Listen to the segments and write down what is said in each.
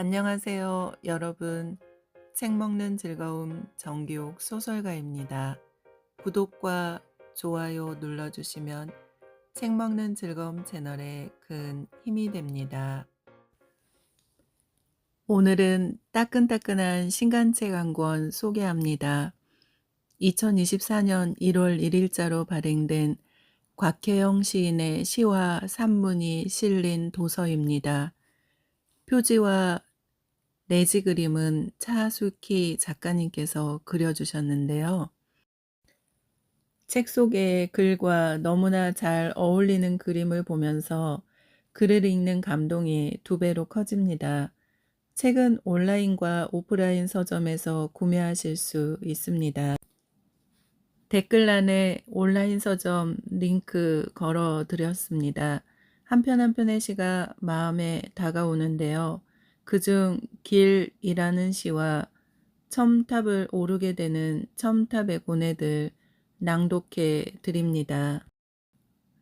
안녕하세요, 여러분. 책 먹는 즐거움 정기옥 소설가입니다. 구독과 좋아요 눌러주시면 책 먹는 즐거움 채널에 큰 힘이 됩니다. 오늘은 따끈따끈한 신간책 한 권 소개합니다. 2024년 1월 1일자로 발행된 곽혜영 시인의 시와 산문이 실린 도서입니다. 표지와 내지 그림은 차수키 작가님께서 그려주셨는데요. 책 속의 글과 너무나 잘 어울리는 그림을 보면서 글을 읽는 감동이 두 배로 커집니다. 책은 온라인과 오프라인 서점에서 구매하실 수 있습니다. 댓글란에 온라인 서점 링크 걸어 드렸습니다. 한편 한 편의 시가 마음에 다가오는데요. 그중 길이라는 시와 첨탑을 오르게 되는 첨탑의 고뇌들 낭독해 드립니다.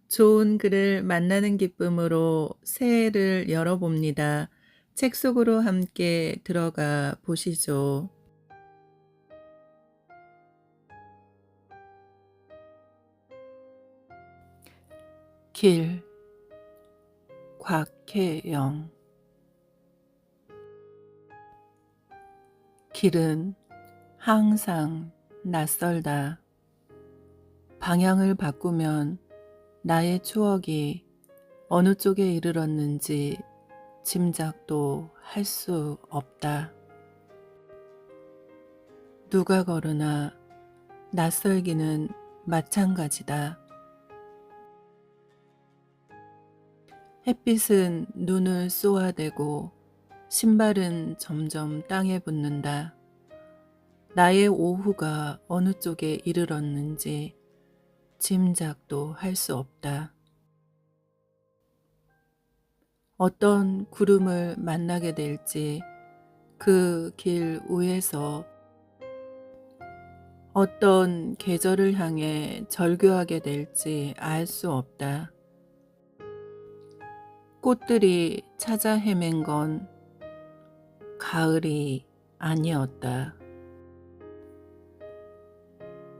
좋은 글을 만나는 기쁨으로 새해를 열어봅니다. 책 속으로 함께 들어가 보시죠. 길 곽혜영 길은 항상 낯설다. 방향을 바꾸면 나의 추억이 어느 쪽에 이르렀는지 짐작도 할 수 없다. 누가 걸으나 낯설기는 마찬가지다. 햇빛은 눈을 쏘아대고 신발은 점점 땅에 붙는다. 나의 오후가 어느 쪽에 이르렀는지 짐작도 할 수 없다. 어떤 구름을 만나게 될지 그 길 위에서 어떤 계절을 향해 절규하게 될지 알 수 없다. 꽃들이 찾아 헤맨 건 가을이 아니었다.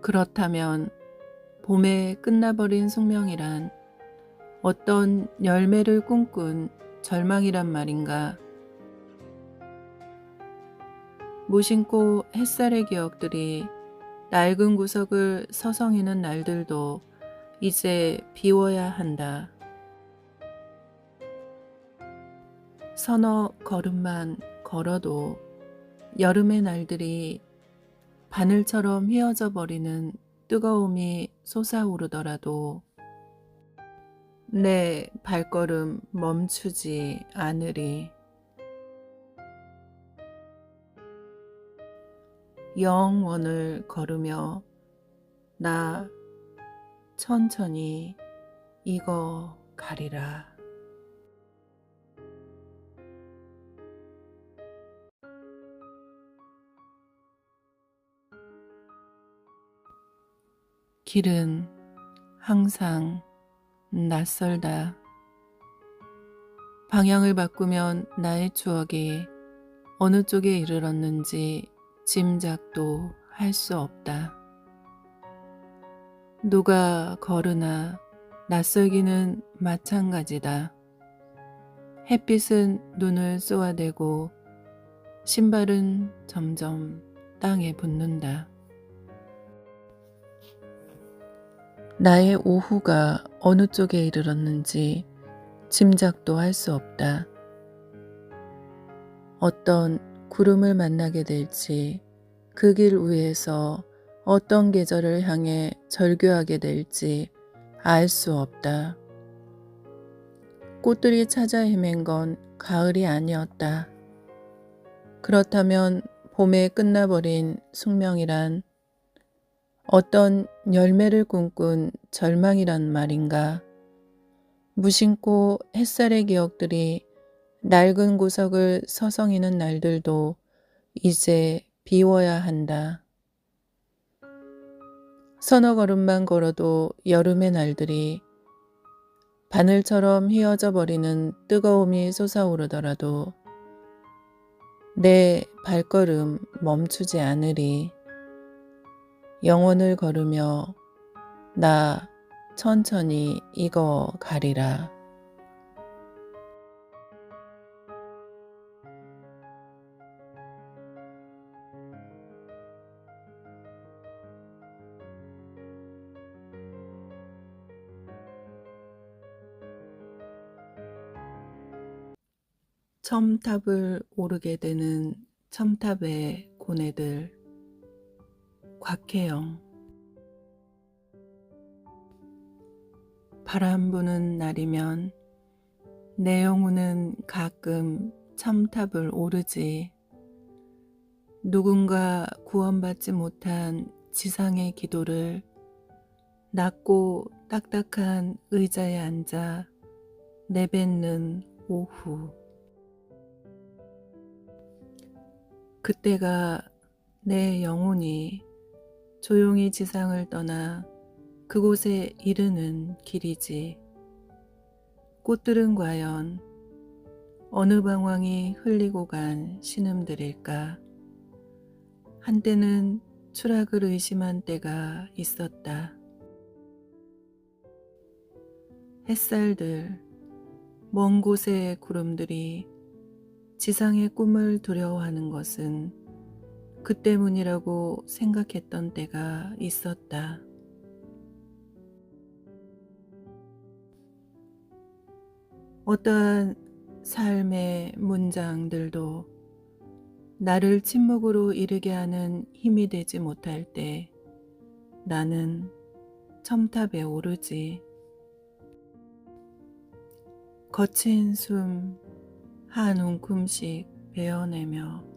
그렇다면 봄에 끝나버린 숙명이란 어떤 열매를 꿈꾼 절망이란 말인가? 무심코 햇살의 기억들이 낡은 구석을 서성이는 날들도 이제 비워야 한다. 서너 걸음만 걸어도 여름의 날들이 바늘처럼 휘어져 버리는 뜨거움이 솟아오르더라도 내 발걸음 멈추지 않으리. 영원을 걸으며 나 천천히 익어 가리라. 길은 항상 낯설다. 방향을 바꾸면 나의 추억이 어느 쪽에 이르렀는지 짐작도 할 수 없다. 누가 걸으나 낯설기는 마찬가지다. 햇빛은 눈을 쏘아대고 신발은 점점 땅에 붙는다. 나의 오후가 어느 쪽에 이르렀는지 짐작도 할 수 없다. 어떤 구름을 만나게 될지 그 길 위에서 어떤 계절을 향해 절규하게 될지 알 수 없다. 꽃들이 찾아 헤맨 건 가을이 아니었다. 그렇다면 봄에 끝나버린 숙명이란 어떤 열매를 꿈꾼 절망이란 말인가. 무심코 햇살의 기억들이 낡은 구석을 서성이는 날들도 이제 비워야 한다. 서너 걸음만 걸어도 여름의 날들이 바늘처럼 휘어져 버리는 뜨거움이 솟아오르더라도 내 발걸음 멈추지 않으리. 영혼을 걸으며 나 천천히 익어 가리라. 첨탑을 오르게 되는 첨탑의 고뇌들 곽혜영. 바람 부는 날이면 내 영혼은 가끔 첨탑을 오르지. 누군가 구원받지 못한 지상의 기도를 낮고 딱딱한 의자에 앉아 내뱉는 오후. 그때가 내 영혼이 조용히 지상을 떠나 그곳에 이르는 길이지. 꽃들은 과연 어느 방황이 흘리고 간 신음들일까? 한때는 추락을 의심한 때가 있었다. 햇살들, 먼 곳의 구름들이 지상의 꿈을 두려워하는 것은 그 때문이라고 생각했던 때가 있었다. 어떠한 삶의 문장들도 나를 침묵으로 이르게 하는 힘이 되지 못할 때 나는 첨탑에 오르지. 거친 숨 한 움큼씩 베어내며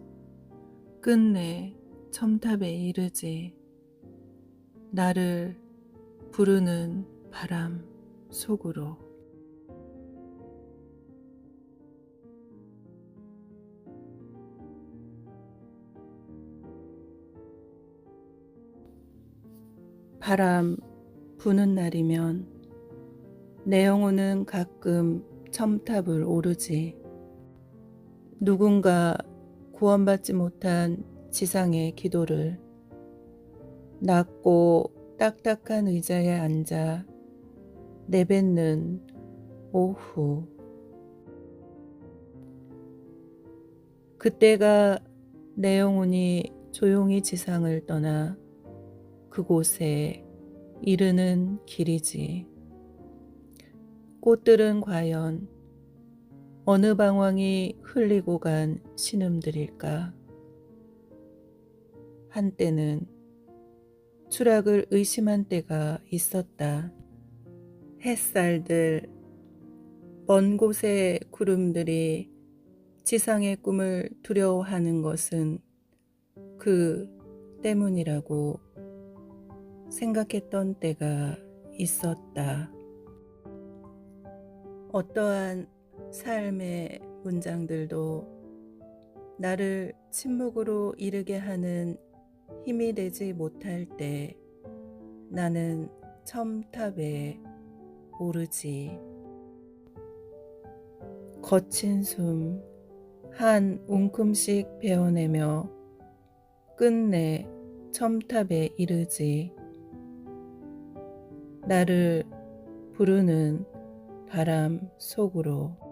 끝내 첨탑에 이르지. 나를 부르는 바람 속으로. 바람 부는 날이면 내 영혼은 가끔 첨탑을 오르지. 누군가 구원받지 못한 지상의 기도를 낮고 딱딱한 의자에 앉아 내뱉는 오후. 그때가 내 영혼이 조용히 지상을 떠나 그곳에 이르는 길이지. 꽃들은 과연 어느 방황이 흘리고 간 신음들일까? 한때는 추락을 의심한 때가 있었다. 햇살들, 먼 곳의 구름들이 지상의 꿈을 두려워하는 것은 그 때문이라고 생각했던 때가 있었다. 어떠한 삶의 문장들도 나를 침묵으로 이르게 하는 힘이 되지 못할 때 나는 첨탑에 오르지. 거친 숨한 움큼씩 베어내며 끝내 첨탑에 이르지. 나를 부르는 바람 속으로